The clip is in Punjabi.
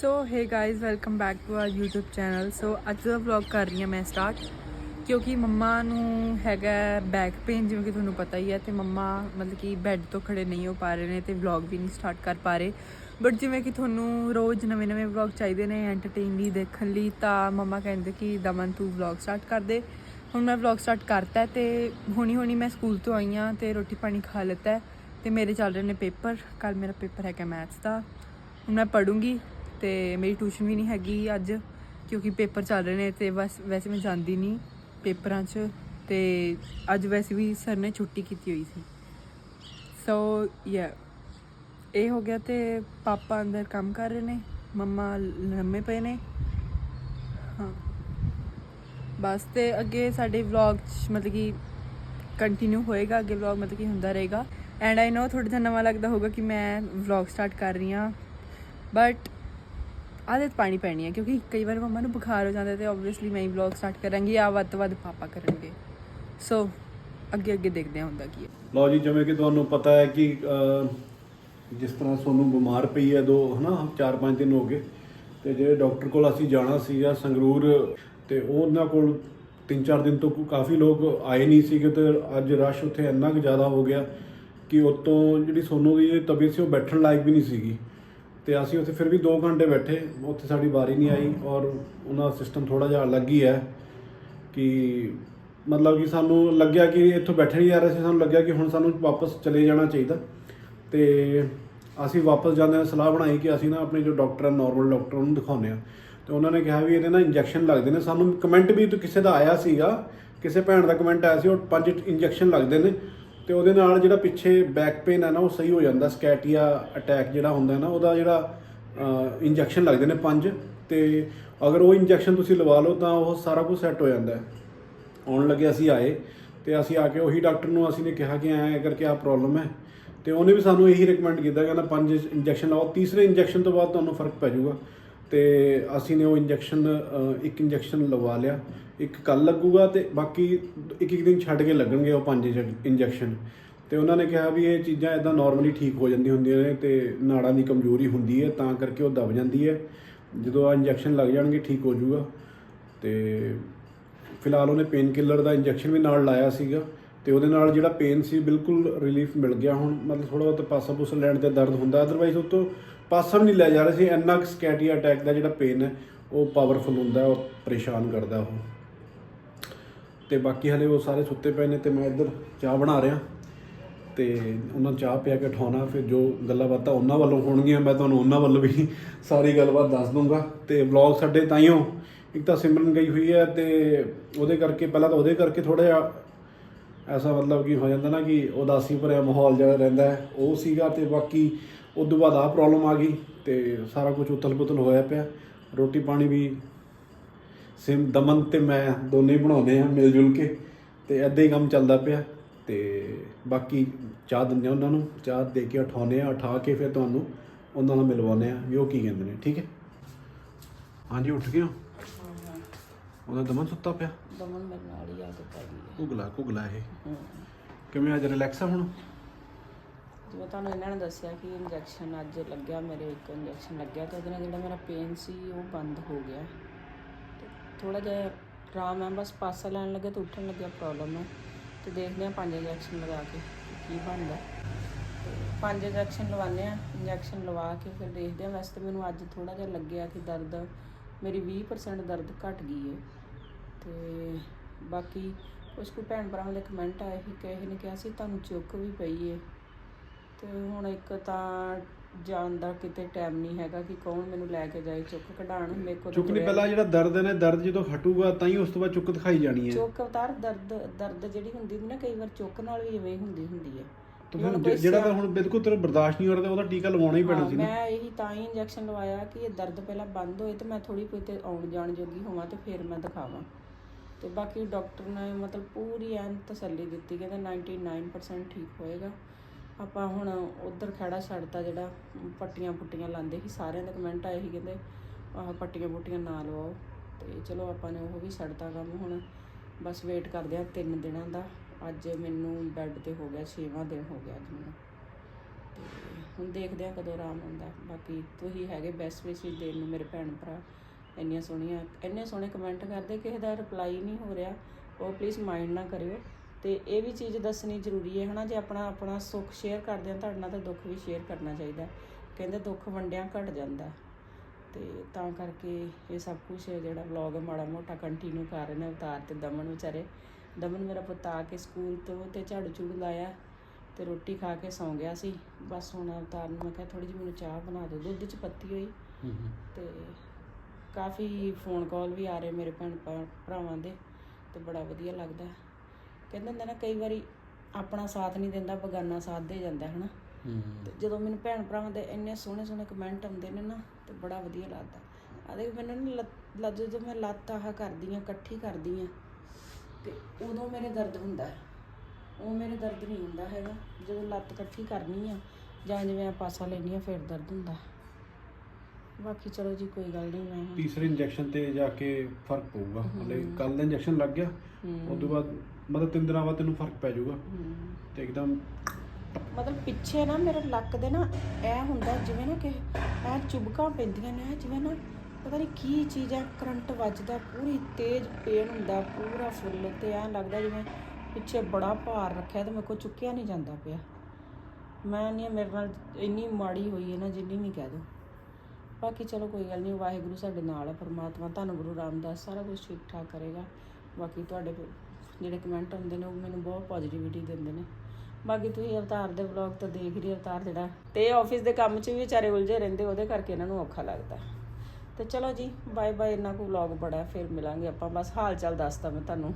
So hey guys welcome back to our YouTube channel so ਅੱਜ ਦਾ ਵਲੌਗ ਕਰ ਰਹੀ ਹਾਂ ਮੈਂ ਸਟਾਰਟ ਕਿਉਂਕਿ ਮੰਮਾ ਨੂੰ ਹੈਗਾ ਬੈਕ ਪੇਨ ਜਿਵੇਂ ਕਿ ਤੁਹਾਨੂੰ ਪਤਾ ਹੀ ਹੈ ਤੇ ਮੰਮਾ ਮਤਲਬ ਕਿ ਬੈੱਡ ਤੋਂ ਖੜੇ ਨਹੀਂ ਹੋ ਪਾ ਰਹੇ ਨੇ ਤੇ ਵਲੌਗ ਵੀ ਨਹੀਂ ਸਟਾਰਟ ਕਰ ਪਾ ਰਹੇ। ਬਟ ਜਿਵੇਂ ਕਿ ਤੁਹਾਨੂੰ ਰੋਜ਼ ਨਵੇਂ-ਨਵੇਂ ਵਲੌਗ ਚਾਹੀਦੇ ਨੇ ਐਂਟਰਟੇਨ ਲਈ, ਦੇਖਣ ਲਈ, ਤਾਂ ਮੰਮਾ ਕਹਿੰਦੇ ਕਿ ਦਮਨ ਤੂੰ ਵਲੌਗ ਸਟਾਰਟ ਕਰ ਦੇ। ਹੁਣ ਮੈਂ ਵਲੌਗ ਸਟਾਰਟ ਕਰਤਾ ਹੈ ਤੇ ਹੁਣੀ ਹੁਣੀ ਮੈਂ ਸਕੂਲ ਤੋਂ ਆਈ ਹਾਂ ਤੇ ਰੋਟੀ ਪਾਣੀ ਖਾ ਲਿੱਤਾ ਹੈ ਤੇ ਮੇਰੇ ਚੱਲ ਰਹੇ ਨੇ ਪੇਪਰ। ਕੱਲ ਮੇਰਾ ਪੇਪਰ ਹੈਗਾ ਮੈਥਸ ਦਾ। ਹੁਣ ਮੈਂ ਪੜੂੰਗੀ ਤੇ ਮੇਰੀ ਟਿਊਸ਼ਨ ਵੀ ਨਹੀਂ ਹੈਗੀ ਅੱਜ, ਕਿਉਂਕਿ ਪੇਪਰ ਚੱਲ ਰਹੇ ਨੇ ਤੇ ਬਸ ਵੈਸੇ ਮੈਂ ਜਾਂਦੀ ਨਹੀਂ ਪੇਪਰਾਂ 'ਚ ਤੇ ਅੱਜ ਵੈਸੇ ਵੀ ਸਰ ਨੇ ਛੁੱਟੀ ਕੀਤੀ ਹੋਈ ਸੀ। ਸੋ ਯਾ ਇਹ ਹੋ ਗਿਆ ਤੇ ਪਾਪਾ ਅੰਦਰ ਕੰਮ ਕਰ ਰਹੇ ਨੇ, ਮੰਮਾ ਲੰਮੇ ਪਏ ਨੇ। ਹਾਂ। ਬਸ ਤੇ ਅੱਗੇ ਸਾਡੇ ਵਲੌਗ ਮਤਲਬ ਕਿ ਕੰਟੀਨਿਊ ਹੋਏਗਾ, ਅੱਗੇ ਵਲੌਗ ਮਤਲਬ ਕਿ ਹੁੰਦਾ ਰਹੇਗਾ। ਐਂਡ ਆਈ ਨੋ ਥੋੜਾ ਜਿਹਾ ਨਵਾਂ ਲੱਗਦਾ ਹੋਊਗਾ ਕਿ ਮੈਂ ਵਲੌਗ ਸਟਾਰਟ ਕਰ ਰਹੀ ਹਾਂ। ਬਟ ਆਦਤ ਪਾਣੀ ਪੈਣੀ ਹੈ ਕਿਉਂਕਿ ਕਈ ਵਾਰ ਮੰਮਾ ਨੂੰ ਬੁਖਾਰ ਹੋ ਜਾਂਦਾ ਤੇ ਆਬਵੀਅਸਲੀ ਮੈਂ ਹੀ ਵਲੌਗ ਸਟਾਰਟ ਕਰਾਂਗੀ ਆ ਵੱਧ ਤੋਂ ਵੱਧ ਪਾਪਾ ਕਰਨਗੇ। ਸੋ ਅੱਗੇ ਅੱਗੇ ਦੇਖਦੇ ਹਾਂ ਹੁੰਦਾ ਕੀ ਹੈ ਲਓ ਜੀ, ਜਿਵੇਂ ਕਿ ਤੁਹਾਨੂੰ ਪਤਾ ਹੈ ਕਿ ਜਿਸ ਤਰ੍ਹਾਂ ਸੋਨੂੰ ਬਿਮਾਰ ਪਈ ਹੈ ਦੋ, ਹਨਾ 4-5 ਦਿਨ ਹੋ ਗਏ, ਤੇ ਜਿਹੜੇ ਡਾਕਟਰ ਕੋਲ ਅਸੀਂ ਜਾਣਾ ਸੀਗਾ ਸੰਗਰੂਰ, ਤੇ ਉਹਨਾਂ ਕੋਲ 3-4 ਦਿਨ ਤੋਂ ਕਾਫੀ ਲੋਕ ਆਏ ਨਹੀਂ ਸੀਗੇ ਤੇ ਅੱਜ ਰਸ਼ ਉੱਥੇ ਇੰਨਾ ਕੁ ਜ਼ਿਆਦਾ ਹੋ ਗਿਆ ਕਿ ਉਤੋਂ ਜਿਹੜੀ ਸੋਨੂੰ ਦੀ ਤਬੀਅਤ ਸੀ ਉਹ ਬੈਠਣ ਲਾਇਕ ਵੀ ਨਹੀਂ ਸੀਗੀ। ਤੇ ਅਸੀਂ ਉੱਥੇ ਫਿਰ ਵੀ 2 ਘੰਟੇ ਬੈਠੇ, ਉੱਥੇ ਸਾਡੀ ਵਾਰੀ ਨਹੀਂ ਆਈ ਔਰ ਉਹਨਾਂ ਦਾ ਸਿਸਟਮ ਥੋੜਾ ਜਿਹਾ ਅਲੱਗ ਹੀ ਹੈ ਕਿ ਮਤਲਬ ਕਿ ਸਾਨੂੰ ਲੱਗਿਆ ਕਿ ਇੱਥੋਂ ਬੈਠੇ ਨਹੀਂ ਜਾ ਰਹੇ ਸੀ, ਸਾਨੂੰ ਲੱਗਿਆ ਕਿ ਹੁਣ ਸਾਨੂੰ ਵਾਪਸ ਚਲੇ ਜਾਣਾ ਚਾਹੀਦਾ। ਤੇ ਅਸੀਂ ਵਾਪਸ ਜਾਂਦੇ ਹਾਂ ਸਲਾਹ ਬਣਾਈ ਕਿ ਅਸੀਂ ਨਾ ਆਪਣੇ ਜੋ ਡਾਕਟਰ ਆ ਨਾਰਮਲ ਡਾਕਟਰ ਉਹਨੂੰ ਦਿਖਾਉਂਦੇ ਆ ਤੇ ਉਹਨਾਂ ਨੇ ਕਿਹਾ ਵੀ ਇਹਦੇ ਨਾ ਇੰਜੈਕਸ਼ਨ ਲੱਗਦੇ ਨੇ। ਸਾਨੂੰ ਕਮੈਂਟ ਵੀ ਤੋਂ ਕਿਸੇ ਦਾ ਆਇਆ ਸੀਗਾ, ਕਿਸੇ ਭੈਣ ਦਾ ਕਮੈਂਟ ਆਇਆ ਸੀ, ਉਹ ਪੰਜ ਇੰਜੈਕਸ਼ਨ ਲੱਗਦੇ ਨੇ। ਤੇ ਉਹਦੇ ਨਾਲ ਜਿਹੜਾ ਪਿੱਛੇ ਬੈਕ ਪੇਨ ਹੈ ਨਾ, ਉਹ ਸਹੀ ਹੋ ਜਾਂਦਾ ਸਕੈਟੀਆ ਅਟੈਕ ਜਿਹੜਾ ਹੁੰਦਾ ਨਾ, ਉਹਦਾ ਜਿਹੜਾ ਇੰਜੈਕਸ਼ਨ ਲੱਗਦੇ ਨੇ ਪੰਜ, ਤੇ ਅਗਰ ਉਹ ਇੰਜੈਕਸ਼ਨ ਤੁਸੀਂ ਲਵਾ ਲਓ ਤਾਂ ਉਹ ਸਾਰਾ ਕੁਝ ਸੈੱਟ ਹੋ ਜਾਂਦਾ ਆਉਣ ਲੱਗੇ ਅਸੀਂ ਆਏ, ਤੇ ਅਸੀਂ ਆ ਕੇ ਉਹੀ ਡਾਕਟਰ ਨੂੰ ਅਸੀਂ ਨੇ ਕਿਹਾ ਕਿ ਐਂ ਕਰਕੇ ਆ ਪ੍ਰੋਬਲਮ ਹੈ, ਤੇ ਉਹਨੇ ਵੀ ਸਾਨੂੰ ਇਹੀ ਰეკਮੈਂਡ ਕੀਤਾ ਕਹਿੰਦਾ ਪੰਜ ਇੰਜੈਕਸ਼ਨ ਲਾਓ, ਤੀਸਰੇ ਇੰਜੈਕਸ਼ਨ ਤੋਂ ਬਾਅਦ ਤੁਹਾਨੂੰ ਫ਼ਰਕ ਪੈ ਜਾਊਗਾ। ਤੇ ਅਸੀਂ ਨੇ ਉਹ ਇੰਜੈਕਸ਼ਨ ਇੱਕ ਇੰਜੈਕਸ਼ਨ ਲਵਾ ਲਿਆ। ਇੱਕ ਕੱਲ ਲੱਗੂਗਾ ਤੇ ਬਾਕੀ ਇੱਕ ਇੱਕ ਦਿਨ ਛੱਡ ਕੇ ਲੱਗਣਗੇ ਉਹ ਪੰਜ ਇੰਜੈਕਸ਼ਨ ਤੇ ਉਹਨਾਂ ਨੇ ਕਿਹਾ ਵੀ ਇਹ ਚੀਜ਼ਾਂ ਇਦਾਂ ਨਾਰਮਲੀ ਠੀਕ ਹੋ ਜਾਂਦੀਆਂ ਹੁੰਦੀਆਂ ਨੇ ਤੇ ਨਾੜਾਂ ਦੀ ਕਮਜ਼ੋਰੀ ਹੁੰਦੀ ਹੈ, ਤਾਂ ਕਰਕੇ ਉਹ ਦਬ ਜਾਂਦੀ ਹੈ। ਜਦੋਂ ਆ ਇੰਜੈਕਸ਼ਨ ਲੱਗ ਜਾਣਗੇ, ਠੀਕ ਹੋ ਜਾਊਗਾ। ਤੇ ਫਿਲਹਾਲ ਉਹਨੇ ਪੇਨ ਕਿਲਰ ਦਾ ਇੰਜੈਕਸ਼ਨ ਵੀ ਨਾਲ ਲਾਇਆ ਸੀਗਾ। ਤੇ ਉਹਦੇ ਨਾਲ ਜਿਹੜਾ ਪੇਨ ਸੀ, ਬਿਲਕੁਲ ਰਿਲੀਫ ਮਿਲ ਗਿਆ ਹੁਣ। ਮਤਲਬ ਥੋੜਾ ਬਹੁਤ ਪਾਸਾ, ਪੂਸਾ ਲੈਣ ਤੇ ਦਰਦ ਹੁੰਦਾ। ਅਦਰਵਾਈਜ਼ ਉਹ ਤੋਂ ਪਾਸਾ ਵੀ ਨਹੀਂ ਲੈ ਜਾ ਰਹੇ ਸੀ। ਇੰਨਾ ਸਕੈਟੀ ਅਟੈਕ ਦਾ ਜਿਹੜਾ ਪੇਨ ਹੈ, ਉਹ ਪਾਵਰਫੁਲ ਹੁੰਦਾ ਉਹ ਪਰੇਸ਼ਾਨ ਕਰਦਾ ਉਹ। ਤੇ ਬਾਕੀ ਹਲੇ ਉਹ ਸਾਰੇ ਸੁੱਤੇ ਪਏ ਨੇ ਤੇ ਮੈਂ ਇੱਧਰ ਚਾਹ ਬਣਾ ਰਿਹਾ। ਤੇ ਉਹਨਾਂ ਚਾਹ ਪਿਆ ਕੇ ਉਠਾਉਣਾ, ਫਿਰ ਜੋ ਗੱਲਾਂ ਬਾਤਾਂ ਉਹਨਾਂ ਵੱਲੋਂ ਹੋਣਗੀਆਂ, ਮੈਂ ਤੁਹਾਨੂੰ ਉਹਨਾਂ ਵੱਲੋਂ ਵੀ ਸਾਰੀ ਗੱਲਬਾਤ ਦੱਸ ਦੂੰਗਾ। ਤੇ ਵਲੌਗ ਸਾਡੇ ਤਾਈਓ ਇੱਕ ਤਾਂ ਸਿਮਰਨ ਗਈ ਹੋਈ ਹੈ ਤੇ ਉਹਦੇ ਕਰਕੇ, ਪਹਿਲਾਂ ਤਾਂ ਉਹਦੇ ਕਰਕੇ ਥੋੜਾ ਜਿਹਾ ਐਸਾ ਮਤਲਬ ਕਿ ਹੋ ਜਾਂਦਾ ਨਾ ਕਿ ਉਦਾਸੀ ਭਰਿਆ ਮਾਹੌਲ ਜਿਹੜਾ ਰਹਿੰਦਾ ਉਹ ਸੀਗਾ ਤੇ ਬਾਕੀ ਉਸ ਤੋਂ ਬਾਅਦ ਆ ਪ੍ਰੋਬਲਮ ਆ ਗਈ ਤੇ ਸਾਰਾ ਕੁਝ ਉਤਲ-ਪੁਤਲ ਹੋਇਆ ਪਿਆ। ਰੋਟੀ ਪਾਣੀ ਵੀ ਸਿਮ ਦਮਨ ਤੇ ਮੈਂ ਦੋਨੇ ਬਣਾਉਂਦੇ ਆ ਮਿਲ ਜੁਲ ਕੇ ਤੇ ਐਦਾਂ ਹੀ ਕੰਮ ਚੱਲਦਾ ਪਿਆ ਤੇ ਬਾਕੀ ਚਾਹ ਦਿੰਦੇ ਆ ਉਹਨਾਂ ਨੂੰ ਚਾਹ ਦੇ ਕੇ ਉਠਾਉਂਦੇ ਆ ਉਠਾ ਕੇ ਫਿਰ ਤੁਹਾਨੂੰ ਉਹਨਾਂ ਨਾਲ ਮਿਲਵਾਉਂਦੇ ਆ ਵੀ ਉਹ ਕੀ ਕਹਿੰਦੇ ਨੇ ਠੀਕ ਹੈ? ਹਾਂਜੀ ਉੱਠ ਗਏ ਹੋ? ਉਹਦਾ ਦਮਨ ਸੁੱਤਾ ਪਿਆ? ਦਮਨ ਮੇਰੇ ਨਾਲ ਹੀ ਪੈ ਗਈ ਹੈ। ਕੁਗਲਾ ਕੁਗਲਾ ਇਹ। ਕਿਵੇਂ ਅੱਜ ਰਿਲੈਕਸ ਆ ਹੁਣ? ਜਿਵੇਂ ਤੁਹਾਨੂੰ ਇਹਨਾਂ ਨੇ ਦੱਸਿਆ ਕਿ ਇੰਜੈਕਸ਼ਨ ਅੱਜ ਲੱਗਿਆ, ਮੇਰੇ ਇੱਕ ਇੰਜੈਕਸ਼ਨ ਲੱਗਿਆ ਤੇ ਉਹਦੇ ਨਾਲ ਜਿਹੜਾ ਮੇਰਾ ਪੇਨ ਸੀ, ਉਹ ਬੰਦ ਹੋ ਗਿਆ। ਤੇ ਥੋੜਾ ਜਿਹਾ ਆਰਾਮ ਹੈ, ਬਸ ਪਾਸਾ ਲੈਣ ਲੱਗੇ ਤਾਂ ਉੱਠਣ ਲੱਗਿਆ ਪ੍ਰੋਬਲਮ ਹੈ ਤੇ ਦੇਖਦੇ ਹਾਂ ਪੰਜ ਇੰਜੈਕਸ਼ਨ ਲਗਾ ਕੇ ਕੀ ਬਣਦਾ। ਤੇ ਪੰਜ ਇੰਜੈਕਸ਼ਨ ਲਵਾਉਂਦੇ ਆ ਇੰਜੈਕਸ਼ਨ ਲਵਾ ਕੇ ਫਿਰ ਦੇਖਦੇ ਹਾਂ। ਵੈਸੇ ਤਾਂ ਮੈਨੂੰ ਅੱਜ ਥੋੜਾ ਜਿਹਾ ਲੱਗਿਆ ਕਿ ਦਰਦ, ਮੇਰੀ 20% ਦਰਦ ਘਟ ਗਈ ਹੈ। ਤੇ ਬਾਕੀ ਕੁਛ ਕੁ ਭੈਣ ਭਰਾਵਾਂ ਦੇ ਕਮੈਂਟ ਆਏ ਸੀ, ਕਿਸੇ ਨੇ ਕਿਹਾ ਸੀ ਤੁਹਾਨੂੰ ਚੁੱਕ ਵੀ ਪਈ ਏ ਤੇ ਹੁਣ ਇੱਕ ਤਾਂ ਜਾਣ ਦਾ ਕਿਤੇ ਟਾਈਮ ਨਹੀਂ ਹੈਗਾ ਕਿ ਕੌਣ ਮੈਨੂੰ ਲੈ ਕੇ ਜਾਏ ਚੁੱਕ ਕਢਾਣ ਮੇਰੇ ਕੋਲ ਤਾਂ ਚੁੱਕ ਨਹੀਂ ਤੁਰਿਆ- ਪਹਿਲਾਂ ਜਿਹੜਾ ਦਰਦ ਹੈ ਨਾ ਦਰਦ ਜਦੋਂ ਹਟੂਗਾ ਤਾਂ ਹੀ ਉਸ ਤੋਂ ਬਾਅਦ ਚੁੱਕ ਦਿਖਾਈ ਜਾਣੀ ਹੈ। ਚੁੱਕ ਅਵਤਾਰ ਦਰਦ ਦਰਦ ਜਿਹੜੀ ਹੁੰਦੀ ਨਾ ਕਈ ਵਾਰ ਚੁੱਕ ਨਾਲ ਵੀ ਇਵੇਂ ਹੁੰਦੀ ਹੁੰਦੀ ਹੈ। ਤਾਂ ਹੁਣ ਜ- ਜਿਹੜਾ ਤਾਂ ਹੁਣ ਬਿਲਕੁਲ ਤੇਰਾ ਬਰਦਾਸ਼ਤ ਨਹੀਂ ਹੋ ਰਿਹਾ ਤਾਂ ਉਹਦਾ ਟੀਕਾ ਲਵਾਉਣਾ ਹੀ ਪੈਣਾ ਹਾਂ, ਸੀ ਨਾ। ਮੈਂ ਇਹੀ ਤਾਂ ਹੀ ਇੰਜੈਕਸ਼ਨ ਲਵਾਇਆ ਕਿ ਇਹ ਦਰਦ ਪਹਿਲਾਂ ਬੰਦ ਹੋਏ ਤੇ ਮੈਂ ਥੋੜੀ ਕੋਈ ਤੇ ਆਉਣ ਜਾਣ ਜੋਗੀ ਹੋਵਾਂ ਤੇ ਫਿਰ ਮੈਂ ਦਿਖਾਵਾਂ। ਤੇ ਬਾਕੀ ਡਾਕਟਰ ਨੇ ਮਤਲਬ ਪੂਰੀ ਐਨ ਤਸੱਲੀ ਦਿੱਤੀ ਕਹਿੰਦੇ 99% ਠੀਕ ਹੋਏਗਾ। ਆਪਾਂ ਹੁਣ ਉਧਰ ਖੜਾ ਛੱਡਤਾ ਜਿਹੜਾ ਪੱਟੀਆਂ ਪੁੱਟੀਆਂ ਲਾਉਂਦੇ ਸੀ, ਸਾਰਿਆਂ ਦੇ ਕਮੈਂਟ ਆਏ ਸੀ ਕਹਿੰਦੇ, ਆਹ ਪੱਟੀਆਂ ਪੁੱਟੀਆਂ ਨਾ ਲਵਾਓ। ਤੇ ਚਲੋ ਆਪਾਂ ਨੇ ਉਹ ਵੀ ਛੱਡਤਾ ਕੰਮ ਹੁਣ। ਬਸ ਵੇਟ ਕਰਦੇ ਆ ਤਿੰਨ ਦਿਨਾਂ ਦਾ। ਅੱਜ ਮੈਨੂੰ ਬੈੱਡ ਤੇ ਹੋ ਗਿਆ 6ਵਾਂ ਦਿਨ ਹੋ ਗਿਆ ਅੱਜ ਮੈਨੂੰ। ਤੇ ਹੁਣ ਦੇਖਦੇ ਆ ਕਦੋਂ ਆਰਾਮ ਹੁੰਦਾ ਬਾਕੀ ਤੁਸੀਂ ਹੈਗੇ ਬੈਸਟ ਵਿਸ਼ੇਸ ਦੇਣ ਨੂੰ ਮੇਰੇ ਭੈਣ ਭਰਾ। ਇੰਨੀਆਂ ਸੋਹਣੀਆਂ, ਇੰਨੇ ਸੋਹਣੇ ਕਮੈਂਟ ਕਰਦੇ, ਕਿਸੇ ਦਾ ਰਿਪਲਾਈ ਨਹੀਂ ਹੋ ਰਿਹਾ। ਉਹ ਪਲੀਜ਼ ਮਾਈਂਡ ਨਾ ਕਰਿਓ। ਤੇ ਇਹ ਵੀ ਚੀਜ਼ ਦੱਸਣੀ ਜ਼ਰੂਰੀ ਹੈ ਹਨਾ ਜੇ ਆਪਣਾ ਆਪਣਾ ਸੁੱਖ ਸ਼ੇਅਰ ਕਰਦੇ ਆ ਤੁਹਾਡੇ ਨਾਲ ਤਾਂ ਦੁੱਖ ਵੀ ਸ਼ੇਅਰ ਕਰਨਾ ਚਾਹੀਦਾ ਕਹਿੰਦੇ ਦੁੱਖ ਵੰਡਿਆਂ ਘਟ ਜਾਂਦਾ ਤੇ ਤਾਂ ਕਰਕੇ ਇਹ ਸਭ ਕੁਝ ਜਿਹੜਾ ਵਲੌਗ ਮਾੜਾ ਮੋਟਾ ਕੰਟੀਨਿਊ ਕਰ ਰਹੇ ਨੇ ਅਵਤਾਰ ਤੇ ਦਮਨ ਵਿਚਾਰੇ। ਦਮਨ ਮੇਰਾ ਪੁੱਤ ਆ ਕੇ ਸਕੂਲ ਤੋਂ ਤੇ ਝਾੜੂ ਝੂੜੂ ਲਾਇਆ ਤੇ ਰੋਟੀ ਖਾ ਕੇ ਸੌਂ ਗਿਆ ਸੀ। ਬਸ ਹੁਣ ਅਵਤਾਰ ਨੂੰ ਮੈਂ ਕਿਹਾ ਥੋੜੀ ਜਿਹੀ ਮੈਨੂੰ ਚਾਹ ਬਣਾ ਦਿਓ ਦੁੱਧ 'ਚ ਪੱਤੀ ਹੋਈ। ਤੇ ਕਾਫੀ ਫੋਨ ਕਾਲ ਵੀ ਆ ਰਹੇ ਮੇਰੇ ਭੈਣ ਭਰਾ- ਭਰਾਵਾਂ ਦੇ ਤੇ ਬੜਾ ਵਧੀਆ ਲੱਗਦਾ ਕਹਿੰਦੇ ਹੁੰਦੇ ਨਾ ਕਈ ਵਾਰੀ ਆਪਣਾ ਸਾਥ ਨਹੀਂ ਦਿੰਦਾ ਬਗਾਨਾ ਸਾਥ ਦੇ ਜਾਂਦਾ ਹੈ। ਨਾ ਤੇ ਜਦੋਂ ਮੈਨੂੰ ਭੈਣ ਭਰਾਵਾਂ ਦੇ ਇੰਨੇ ਸੋਹਣੇ ਸੋਹਣੇ ਕਮੈਂਟ ਆਉਂਦੇ ਨੇ ਨਾ ਤੇ ਬੜਾ ਵਧੀਆ ਲੱਗਦਾ। ਆਦੇ ਮੈਨੂੰ ਨਾ ਜਦੋਂ ਮੈਂ ਲੱਤ ਆਹ ਕਰਦੀ ਆ ਇਕੱਠੀ ਕਰਦੀ ਆ ਤੇ ਉਦੋਂ ਮੇਰੇ ਦਰਦ ਹੁੰਦਾ। ਉਹ ਮੇਰੇ ਦਰਦ ਨਹੀਂ ਹੁੰਦਾ ਹੈਗਾ। ਜਦੋਂ ਲੱਤ ਇਕੱਠੀ ਕਰਨੀ ਆ ਜਾਂ ਜਿਵੇਂ ਆ ਪਾਸਾ ਲੈਣੀ ਆ ਫਿਰ ਦਰਦ ਹੁੰਦਾ। ਬਾਕੀ ਚਲੋ ਜੀ ਕੋਈ ਗੱਲ ਨਹੀਂ ਮੈਂ ਤੀਸਰੇ ਇੰਜੈਕਸ਼ਨ ਤੇ ਜਾ ਕੇ ਫ਼ਰਕ ਪਊਗਾ। ਹਲੇ ਕੱਲ ਦਾ ਇੰਜੈਕਸ਼ਨ ਲੱਗ ਗਿਆ। ਉਸ ਤੋਂ ਬਾਅਦ ਮਤਲਬ ਤਿੰਨ ਦਿਨਾਂ ਬਾਅਦ ਤੈਨੂੰ ਫ਼ਰਕ ਪੈ ਜਾਊਗਾ। ਤੇ ਇੱਕਦਮ ਮਤਲਬ ਪਿੱਛੇ ਨਾ ਮੇਰੇ ਲੱਕ ਦੇ ਨਾ ਐ ਹੁੰਦਾ ਜਿਵੇਂ ਨਾ ਕਿ ਐ ਚੁਬਕਾਂ ਪੈਂਦੀਆਂ ਨੇ ਐਂ ਜਿਵੇਂ ਨਾ ਪਤਾ ਨਹੀਂ ਕੀ ਚੀਜ਼ ਐ ਕਰੰਟ ਵੱਜਦਾ ਪੂਰੀ ਤੇਜ਼ ਪੇਨ ਹੁੰਦਾ ਪੂਰਾ ਫੁੱਲ ਤੇ ਐ ਲੱਗਦਾ ਜਿਵੇਂ ਪਿੱਛੇ ਬੜਾ ਭਾਰ ਰੱਖਿਆ ਤੇ ਮੇਰੇ ਕੋਲ ਚੁੱਕਿਆ ਨਹੀਂ ਜਾਂਦਾ ਪਿਆ। ਮੈਂ ਨਹੀਂ ਮੇਰੇ ਨਾਲ ਇੰਨੀ ਮਾੜੀ ਹੋਈ ਹੈ ਨਾ ਜਿੰਨੀ ਵੀ ਕਹਿ ਦੋ। ਬਾਕੀ ਚਲੋ ਕੋਈ ਗੱਲ ਨਹੀਂ ਵਾਹਿਗੁਰੂ ਸਾਡੇ ਨਾਲ ਹੈ ਪਰਮਾਤਮਾ ਤੁਹਾਨੂੰ ਗੁਰੂ ਰਾਮਦਾਸ ਸਾਰਾ ਕੁਝ ਠੀਕ ਠਾਕ ਕਰੇਗਾ। ਬਾਕੀ ਤੁਹਾਡੇ ਜਿਹੜੇ ਕਮੈਂਟ ਹੁੰਦੇ ਨੇ, ਉਹ ਮੈਨੂੰ ਬਹੁਤ ਪੋਜ਼ਿਟਿਵਿਟੀ ਦਿੰਦੇ ਨੇ। ਬਾਕੀ ਤੁਸੀਂ ਅਵਤਾਰ ਦੇ ਵਲੌਗ ਤਾਂ ਦੇਖ ਰਹੀ ਅਵਤਾਰ ਜਿਹੜਾ। ਤੇ ਆਫਿਸ ਦੇ ਕੰਮ 'ਚ ਵੀ ਵਿਚਾਰੇ ਉਲਝੇ ਰਹਿੰਦੇ, ਉਹਦੇ ਕਰਕੇ ਇਹਨਾਂ ਨੂੰ ਔਖਾ ਲੱਗਦਾ। ਤੇ ਚਲੋ ਜੀ ਬਾਏ ਬਾਏ ਇਹਨਾਂ ਕੋ ਵਲੌਗ ਬੜਾ ਫਿਰ ਮਿਲਾਂਗੇ ਆਪਾਂ। ਬਸ ਹਾਲ ਚਾਲ ਦੱਸਦਾ ਮੈਂ ਤੁਹਾਨੂੰ।